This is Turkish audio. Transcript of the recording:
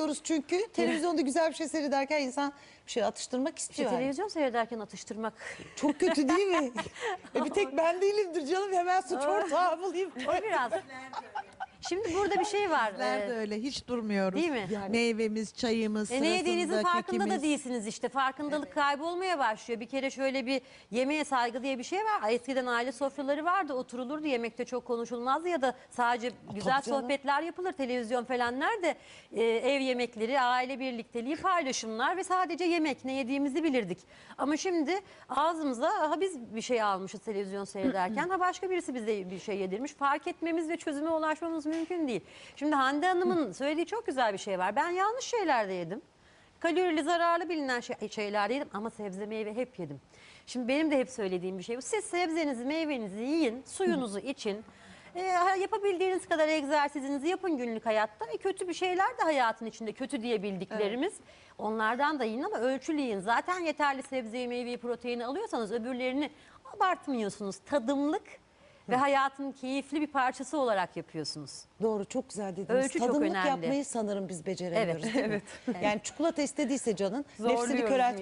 oluyoruz çünkü. Televizyonda güzel bir şey seyrederken insan bir şey atıştırmak İşte istiyor. yani. televizyon seyrederken atıştırmak. Çok kötü değil mi? e bir tek ben değilimdir canım. Hemen suç ortağı bulayım. O biraz. Şimdi burada bir şey var. Bizler Ee, de öyle hiç durmuyoruz. Değil mi? Meyvemiz, çayımız, E ne yediğinizin sırasında farkında da kekimiz. değilsiniz işte. Farkındalık kaybolmaya başlıyor. Bir kere şöyle bir yemeğe saygı diye bir şey var. Eskiden aile sofraları vardı. Oturulurdu. Yemekte çok konuşulmazdı ya da sadece güzel canım. sohbetler yapılır. Televizyon falan nerede? E, ev yemekleri, aile birlikteliği, paylaşımlar ve sadece yemek ne yediğimizi bilirdik. Ama şimdi ağzımıza ha biz bir şey almışız televizyon seyrederken ha başka birisi bize bir şey yedirmiş. Fark etmemiz ve çözüme ulaşmamız mümkün değil. Şimdi Hande Hanım'ın söylediği çok güzel bir şey var. Ben yanlış şeyler de yedim. Kalorili zararlı bilinen şey, şeyler yedim ama sebze meyve hep yedim. Şimdi benim de hep söylediğim bir şey bu. Siz sebzenizi meyvenizi yiyin, suyunuzu için. E, yapabildiğiniz kadar egzersizinizi yapın günlük hayatta. E, kötü bir şeyler de hayatın içinde kötü diye bildiklerimiz. Onlardan da yiyin ama ölçülü yiyin. Zaten yeterli sebzeyi, meyveyi, proteini alıyorsanız öbürlerini abartmıyorsunuz. Tadımlık ve hayatın keyifli bir parçası olarak yapıyorsunuz. Doğru çok güzel dediniz. Ölçü çok Tadımlık önemli. yapmayı sanırım biz beceremiyoruz. Evet, değil mi? Yani çikolata istediyse canın nefsini Zorluyoruz köreltmek